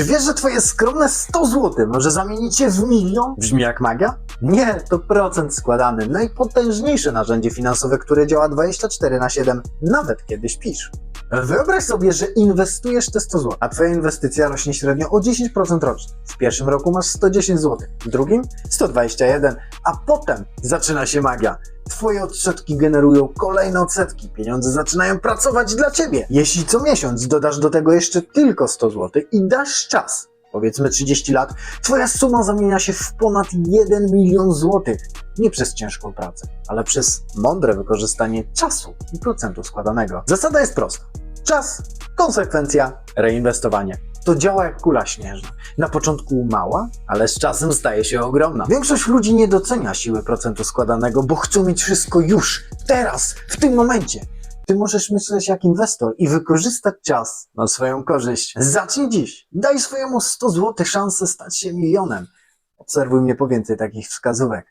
Czy wiesz, że twoje skromne 100 zł może zamienić się w milion? Brzmi jak magia? Nie, to procent składany. Najpotężniejsze narzędzie finansowe, które działa 24 na 7, nawet kiedy śpisz. Wyobraź sobie, że inwestujesz te 100 zł, a twoja inwestycja rośnie średnio o 10% rocznie. W pierwszym roku masz 110 zł, w drugim 121, a potem zaczyna się magia. Twoje odsetki generują kolejne odsetki, pieniądze zaczynają pracować dla ciebie. Jeśli co miesiąc dodasz do tego jeszcze tylko 100 zł i dasz czas, powiedzmy 30 lat, twoja suma zamienia się w ponad 1 milion złotych. Nie przez ciężką pracę, ale przez mądre wykorzystanie czasu i procentu składanego. Zasada jest prosta. Czas, konsekwencja, reinwestowanie. To działa jak kula śnieżna. Na początku mała, ale z czasem staje się ogromna. Większość ludzi nie docenia siły procentu składanego, bo chcą mieć wszystko już, teraz, w tym momencie. Ty możesz myśleć jak inwestor i wykorzystać czas na swoją korzyść. Zacznij dziś. Daj swojemu 100 zł szansę stać się milionem. Obserwuj mnie po więcej takich wskazówek.